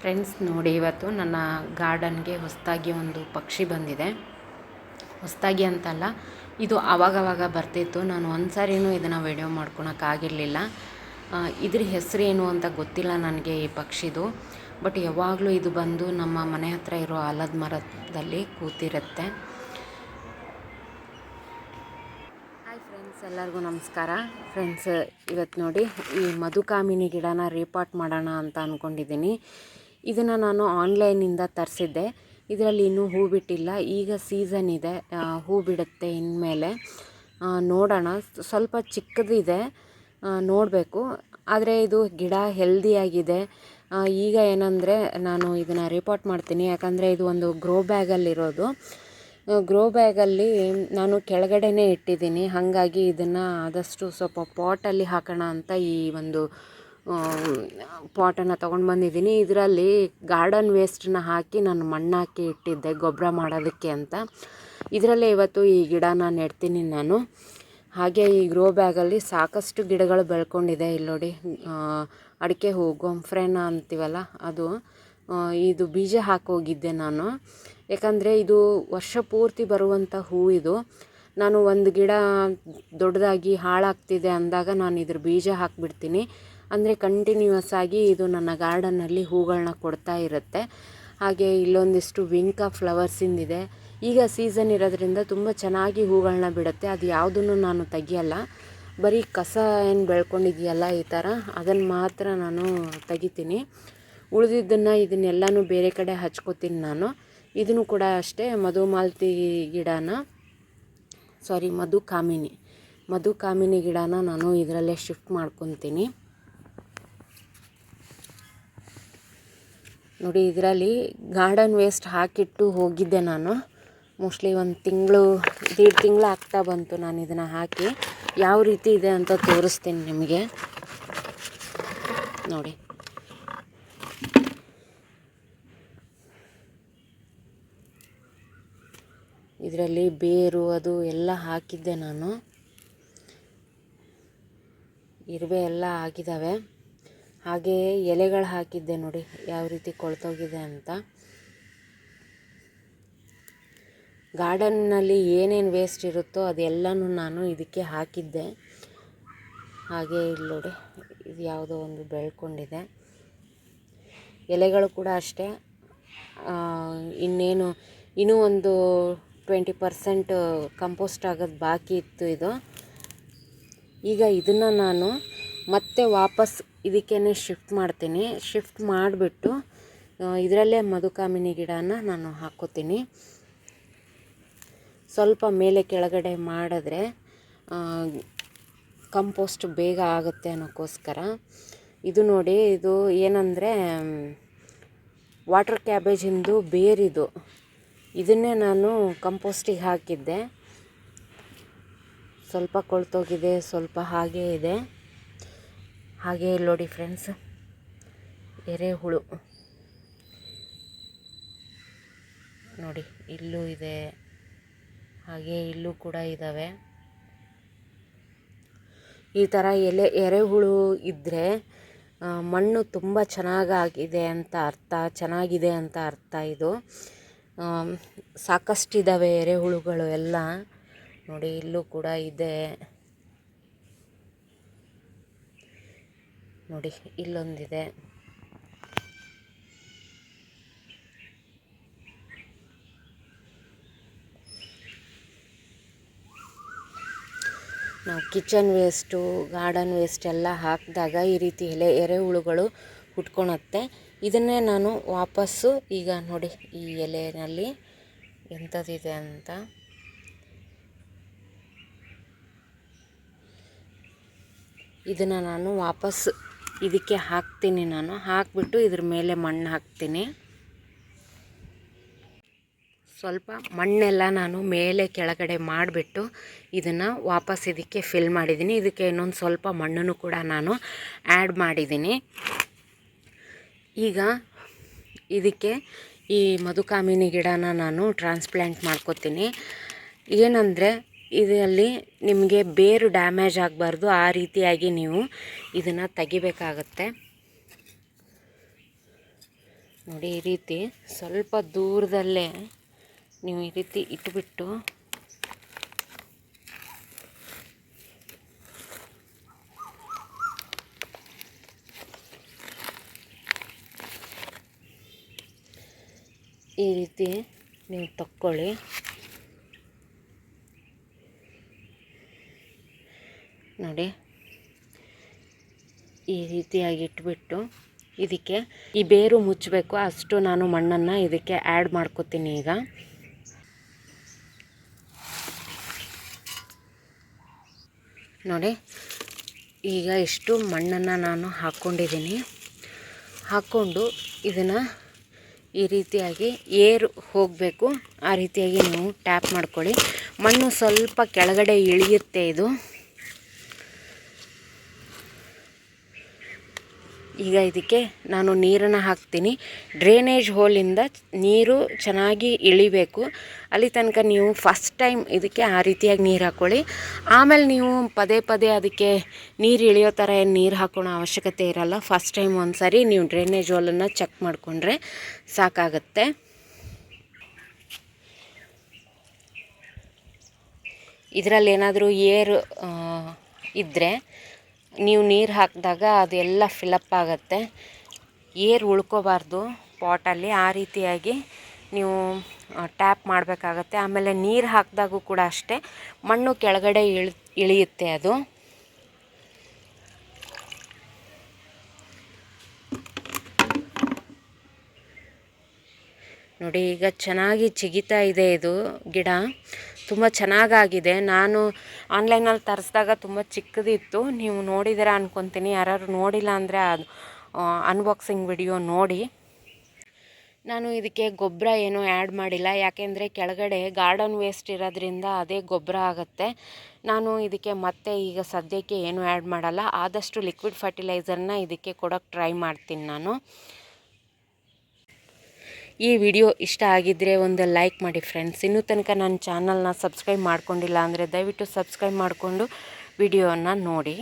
Friends ನೋಡಿ, ಇವತ್ತು ನನ್ನ ಗಾರ್ಡನ್ಗೆ ಹೊಸದಾಗಿ ಒಂದು ಪಕ್ಷಿ ಬಂದಿದೆ. ಹೊಸದಾಗಿ ಅಂತಲ್ಲ, ಇದು ಆವಾಗವಾಗ ಬರ್ತಿತ್ತು. ನಾನು ಒಂದು ಸಾರಿನೂ ಇದನ್ನು ವಿಡಿಯೋ ಮಾಡ್ಕೊಳಕ್ಕಾಗಿರಲಿಲ್ಲ ಇದ್ರ ಏನು ಅಂತ ಗೊತ್ತಿಲ್ಲ ನನಗೆ ಈ ಪಕ್ಷಿದು. ಬಟ್ ಯಾವಾಗಲೂ ಇದು ಬಂದು ನಮ್ಮ ಮನೆ ಹತ್ರ ಇರೋ ಆಲದ ಮರದಲ್ಲಿ ಕೂತಿರುತ್ತೆ. ಹಾಯ್ ಫ್ರೆಂಡ್ಸ್ ಎಲ್ಲರಿಗೂ ನಮಸ್ಕಾರ. ಫ್ರೆಂಡ್ಸ್ ಇವತ್ತು ನೋಡಿ, ಈ ಮಧುಕಾಮಿನಿ ಗಿಡನ ರೀಪಾಟ್ ಮಾಡೋಣ ಅಂತ ಅಂದ್ಕೊಂಡಿದ್ದೀನಿ ಇದನ್ನು ನಾನು ಆನ್ಲೈನಿಂದ ತರಿಸಿದ್ದೆ. ಇದರಲ್ಲಿ ಇನ್ನೂ ಹೂ ಬಿಟ್ಟಿಲ್ಲ. ಈಗ ಸೀಸನ್ ಇದೆ. ಹೂ ಬಿಡುತ್ತೆ ಇನ್ಮೇಲೆ. ನೋಡೋಣ. ಸ್ವಲ್ಪ ಚಿಕ್ಕದಿದೆ. ನೋಡಬೇಕು. ಆದರೆ ಇದು ಗಿಡ ಹೆಲ್ದಿಯಾಗಿದೆ. ಈಗ ಏನಂದರೆ ನಾನು ಇದನ್ನು ರಿಪೋರ್ಟ್ ಮಾಡ್ತೀನಿ. ಯಾಕಂದರೆ ಇದು ಒಂದು ಗ್ರೋ ಬ್ಯಾಗಲ್ಲಿರೋದು ಗ್ರೋ ಬ್ಯಾಗಲ್ಲಿ ನಾನು ಕೆಳಗಡೆನೇ ಇಟ್ಟಿದ್ದೀನಿ. ಹಾಗಾಗಿ ಇದನ್ನು ಆದಷ್ಟು ಸ್ವಲ್ಪ ಪಾಟಲ್ಲಿ ಹಾಕೋಣ ಅಂತ ಈ ಒಂದು ಪಾಟನ್ನು ತೊಗೊಂಡು ಬಂದಿದ್ದೀನಿ. ಇದರಲ್ಲಿ ಗಾರ್ಡನ್ ವೇಸ್ಟನ್ನ ಹಾಕಿ ನಾನು ಮಣ್ಣು ಹಾಕಿ ಇಟ್ಟಿದ್ದೆ, ಗೊಬ್ಬರ ಮಾಡೋದಕ್ಕೆ ಅಂತ. ಇದರಲ್ಲೇ ಇವತ್ತು ಈ ಗಿಡನ ನೆಡ್ತೀನಿ ನಾನು. ಹಾಗೆ ಈ ಗ್ರೋ ಬ್ಯಾಗಲ್ಲಿ ಸಾಕಷ್ಟು ಗಿಡಗಳು ಬೆಳ್ಕೊಂಡಿದೆ ಇಲ್ಲಿ ನೋಡಿ. ಅಡಿಕೆ ಹೂ, ಗೊಂಫ್ರೆನ ಅಂತೀವಲ್ಲ ಅದು. ಇದು ಬೀಜ ಹಾಕೋಗಿದ್ದೆ ನಾನು. ಯಾಕಂದರೆ ಇದು ವರ್ಷ ಪೂರ್ತಿ ಬರುವಂಥ ಹೂ ಇದು. ನಾನು ಒಂದು ಗಿಡ ದೊಡ್ಡದಾಗಿ ಹಾಳಾಗ್ತಿದೆ ಅಂದಾಗ ನಾನು ಇದ್ರ ಬೀಜ ಹಾಕಿಬಿಡ್ತೀನಿ. ಅಂದರೆ ಕಂಟಿನ್ಯೂಯಸ್ ಆಗಿ ಇದು ನನ್ನ ಗಾರ್ಡನ್ನಲ್ಲಿ ಹೂಗಳನ್ನ ಕೊಡ್ತಾ ಇರುತ್ತೆ. ಹಾಗೆ ಇಲ್ಲೊಂದಿಷ್ಟು ವಿಂಕ ಫ್ಲವರ್ಸಿಂದಿದೆ ಈಗ ಸೀಸನ್ ಇರೋದ್ರಿಂದ ತುಂಬ ಚೆನ್ನಾಗಿ ಹೂಗಳನ್ನ ಬಿಡುತ್ತೆ. ಅದು ಯಾವುದನ್ನು ನಾನು ತೆಗಿಯಲ್ಲ. ಬರೀ ಕಸ ಏನು ಬೆಳ್ಕೊಂಡಿದೆಯಲ್ಲ ಈ ಥರ ಅದನ್ನು ಮಾತ್ರ ನಾನು ತೆಗಿತೀನಿ. ಉಳಿದಿದ್ದನ್ನು ಇದನ್ನೆಲ್ಲನೂ ಬೇರೆ ಕಡೆ ಹಚ್ಕೋತೀನಿ ನಾನು. ಇದನ್ನು ಕೂಡ ಅಷ್ಟೇ, ಮಧುಮಾಲತಿ ಗಿಡನ ಸಾರಿ ಮಧು ಕಾಮಿನಿ ಮಧು ಕಾಮಿನಿ ಗಿಡನ ನಾನು ಇದರಲ್ಲೇ ಶಿಫ್ಟ್ ಮಾಡ್ಕೊತೀನಿ. ನೋಡಿ, ಇದರಲ್ಲಿ ಗಾರ್ಡನ್ ವೇಸ್ಟ್ ಹಾಕಿಟ್ಟು ಹೋಗಿದ್ದೆ ನಾನು. ಮೋಸ್ಟ್ಲಿ ಒಂದು ತಿಂಗಳು, ದೀಡ್ ತಿಂಗಳು ಆಗ್ತಾ ಬಂತು ನಾನು ಇದನ್ನು ಹಾಕಿ. ಯಾವ ರೀತಿ ಇದೆ ಅಂತ ತೋರಿಸ್ತೀನಿ ನಿಮಗೆ. ನೋಡಿ. ಇದರಲ್ಲಿ ಬೇರು ಅದು ಎಲ್ಲ ಹಾಕಿದ್ದೆ ನಾನು. ಇರುವೆ ಎಲ್ಲ ಆಗಿದ್ದಾವೆ ಹಾಗೆ ಎಲೆಗಳು ಹಾಕಿದ್ದೆ ನೋಡಿ, ಯಾವ ರೀತಿ ಕೊಳ್ತೋಗಿದೆ ಅಂತ. ಗಾರ್ಡನ್ನಲ್ಲಿ ಏನೇನು ವೇಸ್ಟ್ ಇರುತ್ತೋ ಅದೆಲ್ಲನೂ ನಾನು ಇದಕ್ಕೆ ಹಾಕಿದ್ದೆ. ಹಾಗೆ ಇಲ್ಲಿ ನೋಡಿ, ಇದು ಯಾವುದೋ ಒಂದು ಬೆಳ್ಕೊಂಡಿದೆ. ಎಲೆಗಳು ಕೂಡ ಅಷ್ಟೇ. ಇನ್ನೇನು, ಇನ್ನೂ ಒಂದು ಟ್ವೆಂಟಿ ಪರ್ಸೆಂಟ್ ಕಂಪೋಸ್ಟ್ ಆಗೋದು ಬಾಕಿ ಇತ್ತು ಇದು. ಈಗ ಇದನ್ನು ನಾನು ಮತ್ತೆ ವಾಪಸ್ ಇದಕ್ಕೇ ಶಿಫ್ಟ್ ಮಾಡ್ತೀನಿ. ಶಿಫ್ಟ್ ಮಾಡಿಬಿಟ್ಟು ಇದರಲ್ಲೇ ಮಧುಕಾಮಿನಿ ಗಿಡನ ನಾನು ಹಾಕೋತೀನಿ. ಸ್ವಲ್ಪ ಮೇಲೆ ಕೆಳಗಡೆ ಮಾಡಿದ್ರೆ ಕಂಪೋಸ್ಟ್ ಬೇಗ ಆಗುತ್ತೆ ಅನ್ನೋಕ್ಕೋಸ್ಕರ. ಇದು ನೋಡಿ, ಇದು ಏನಂದರೆ ವಾಟರ್ ಕ್ಯಾಬೇಜಿಂದು ಬೇರಿದು. ಇದನ್ನೇ ನಾನು ಕಂಪೋಸ್ಟಿಗೆ ಹಾಕಿದ್ದೆ. ಸ್ವಲ್ಪ ಕೊಳ್ತೋಗಿದೆ, ಸ್ವಲ್ಪ ಹಾಗೇ ಇದೆ. ಹಾಗೆ ಇಲ್ಲಿ ನೋಡಿ ಫ್ರೆಂಡ್ಸ್ ಎರೆಹುಳು. ನೋಡಿ, ಇಲ್ಲೂ ಇದೆ. ಹಾಗೆ ಇಲ್ಲೂ ಕೂಡ ಇದ್ದಾವೆ ಈ ಥರ ಎಲೆ, ಎರೆಹುಳು ಇದ್ದರೆ ಮಣ್ಣು ತುಂಬ ಚೆನ್ನಾಗಾಗಿದೆ ಅಂತ ಅರ್ಥ, ಚೆನ್ನಾಗಿದೆ ಅಂತ ಅರ್ಥ ಇದು. ಸಾಕಷ್ಟಿದ್ದಾವೆ ಎರೆಹುಳುಗಳು ಎಲ್ಲ. ನೋಡಿ, ಇಲ್ಲೂ ಕೂಡ ಇದೆ. ನೋಡಿ, ಇಲ್ಲೊಂದಿದೆ. ನಾವು ಕಿಚನ್ ವೇಸ್ಟು, ಗಾರ್ಡನ್ ವೇಸ್ಟ್ ಎಲ್ಲ ಹಾಕಿದಾಗ ಈ ರೀತಿ ಎಲೆ ಎರೆಹುಳುಗಳು ಹುಟ್ಕೊಳತ್ತೆ ಇದನ್ನೇ ನಾನು ವಾಪಸ್ಸು ಈಗ ನೋಡಿ ಈ ಎಲೆಯಲ್ಲಿ ಎಂಥದ್ದಿದೆ ಅಂತ. ಇದನ್ನು ನಾನು ವಾಪಸ್ ಇದಕ್ಕೆ ಹಾಕ್ತೀನಿ ನಾನು. ಹಾಕಿಬಿಟ್ಟು ಇದ್ರ ಮೇಲೆ ಮಣ್ಣು ಹಾಕ್ತೀನಿ. ಸ್ವಲ್ಪ ಮಣ್ಣೆಲ್ಲ ನಾನು ಮೇಲೆ ಕೆಳಗಡೆ ಮಾಡಿಬಿಟ್ಟು ಇದನ್ನು ವಾಪಸ್ ಇದಕ್ಕೆ ಫಿಲ್ ಮಾಡಿದ್ದೀನಿ. ಇದಕ್ಕೆ ಇನ್ನೊಂದು ಸ್ವಲ್ಪ ಮಣ್ಣನ್ನು ಕೂಡ ನಾನು ಆ್ಯಡ್ ಮಾಡಿದ್ದೀನಿ. ಈಗ ಇದಕ್ಕೆ ಈ ಮಧುಕಾಮಿನಿ ಗಿಡನ ನಾನು ಟ್ರಾನ್ಸ್ಪ್ಲ್ಯಾಂಟ್ ಮಾಡ್ಕೋತೀನಿ. ಏನಂದರೆ ಇದರಲ್ಲಿ ನಿಮಗೆ ಬೇರು ಡ್ಯಾಮೇಜ್ ಆಗಬಾರ್ದು. ಆ ರೀತಿಯಾಗಿ ನೀವು ಇದನ್ನು ತೆಗಿಬೇಕಾಗತ್ತೆ. ನೋಡಿ, ಈ ರೀತಿ ಸ್ವಲ್ಪ ದೂರದಲ್ಲೇ ನೀವು ಈ ರೀತಿ ಇಟ್ಬಿಟ್ಟು ಈ ರೀತಿ ನೀವು ತಕ್ಕೊಳ್ಳಿ. ನೋಡಿ. ಈ ರೀತಿಯಾಗಿ ಇಟ್ಬಿಟ್ಟು ಇದಕ್ಕೆ ಈ ಬೇರು ಮುಚ್ಚಬೇಕು. ಅಷ್ಟು ನಾನು ಮಣ್ಣನ್ನು ಇದಕ್ಕೆ ಆ್ಯಡ್ ಮಾಡ್ಕೋತೀನಿ ಈಗ. ನೋಡಿ, ಈಗ ಇಷ್ಟು ಮಣ್ಣನ್ನು ನಾನು ಹಾಕ್ಕೊಂಡಿದ್ದೀನಿ. ಹಾಕ್ಕೊಂಡು ಇದನ್ನು ಈ ರೀತಿಯಾಗಿ ಏರು ಹೋಗಬೇಕು. ಆ ರೀತಿಯಾಗಿ ನೀವು ಟ್ಯಾಪ್ ಮಾಡ್ಕೊಳ್ಳಿ. ಮಣ್ಣು ಸ್ವಲ್ಪ ಕೆಳಗಡೆ ಇಳಿಯುತ್ತೆ ಇದು. ಈಗ ಇದಕ್ಕೆ ನಾನು ನೀರನ್ನು ಹಾಕ್ತೀನಿ. ಡ್ರೈನೇಜ್ ಹೋಲಿಂದ ನೀರು ಚೆನ್ನಾಗಿ ಇಳಿಬೇಕು. ಅಲ್ಲಿ ತನಕ ನೀವು ಫಸ್ಟ್ ಟೈಮ್ ಇದಕ್ಕೆ ಆ ರೀತಿಯಾಗಿ ನೀರು ಹಾಕ್ಕೊಳ್ಳಿ ಆಮೇಲೆ ನೀವು ಪದೇ ಪದೇ ಅದಕ್ಕೆ ನೀರು ಇಳಿಯೋ ಥರ ಏನು ನೀರು ಹಾಕೋಣ ಅವಶ್ಯಕತೆ ಇರಲ್ಲ. ಫಸ್ಟ್ ಟೈಮ್ ಒಂದು ಸರಿ ನೀವು ಡ್ರೈನೇಜ್ ಹೋಲನ್ನು ಚೆಕ್ ಮಾಡಿಕೊಂಡ್ರೆ ಸಾಕಾಗತ್ತೆ. ಇದರಲ್ಲಿ ಏನಾದರೂ ಏರು ಇದ್ದರೆ ನೀವು ನೀರು ಹಾಕಿದಾಗ ಅದೆಲ್ಲ ಫಿಲಪ್ ಆಗುತ್ತೆ. ಏರ್ ಉಳ್ಕೋಬಾರ್ದು ಪಾಟಲ್ಲಿ, ಆ ರೀತಿಯಾಗಿ ನೀವು ಟ್ಯಾಪ್ ಮಾಡಬೇಕಾಗತ್ತೆ. ಆಮೇಲೆ ನೀರು ಹಾಕಿದಾಗೂ ಕೂಡ ಅಷ್ಟೇ, ಮಣ್ಣು ಕೆಳಗಡೆ ಇಳಿ, ಇಳಿಯುತ್ತೆ ಅದು. ನೋಡಿ, ಈಗ ಚೆನ್ನಾಗಿ ಚಿಗಿತಾ ಇದೆ ಇದು ಗಿಡ. ತುಂಬ ಚೆನ್ನಾಗಾಗಿದೆ. ನಾನು ಆನ್ಲೈನಲ್ಲಿ ತರಿಸಿದಾಗ ತುಂಬ ಚಿಕ್ಕದಿತ್ತು. ನೀವು ನೋಡಿದಿರ ಅಂದ್ಕೊತೀನಿ ಯಾರು ನೋಡಿಲ್ಲ ಅಂದರೆ ಅದು ಅನ್ಬಾಕ್ಸಿಂಗ್ ವಿಡಿಯೋ ನೋಡಿ. ನಾನು ಇದಕ್ಕೆ ಗೊಬ್ಬರ ಏನೂ ಆ್ಯಡ್ ಮಾಡಿಲ್ಲ. ಯಾಕೆಂದರೆ ಕೆಳಗಡೆ ಗಾರ್ಡನ್ ವೇಸ್ಟ್ ಇರೋದ್ರಿಂದ ಅದೇ ಗೊಬ್ಬರ ಆಗುತ್ತೆ. ನಾನು ಇದಕ್ಕೆ ಮತ್ತೆ ಈಗ ಸದ್ಯಕ್ಕೆ ಏನೂ ಆ್ಯಡ್ ಮಾಡಲ್ಲ. ಆದಷ್ಟು ಲಿಕ್ವಿಡ್ ಫರ್ಟಿಲೈಸರ್ನ ಇದಕ್ಕೆ ಕೊಡೋಕ್ಕೆ ಟ್ರೈ ಮಾಡ್ತೀನಿ ನಾನು. ಈ ವಿಡಿಯೋ ಇಷ್ಟ ಆಗಿದ್ದರೆ ಒಂದು ಲೈಕ್ ಮಾಡಿ ಫ್ರೆಂಡ್ಸ್. ಇನ್ನೂ ತನಕ ನನ್ನ ಚಾನಲ್ನ ಸಬ್ಸ್ಕ್ರೈಬ್ ಮಾಡ್ಕೊಂಡಿಲ್ಲ ಅಂದರೆ ದಯವಿಟ್ಟು ಸಬ್ಸ್ಕ್ರೈಬ್ ಮಾಡಿಕೊಂಡು ವಿಡಿಯೋನ ನೋಡಿ.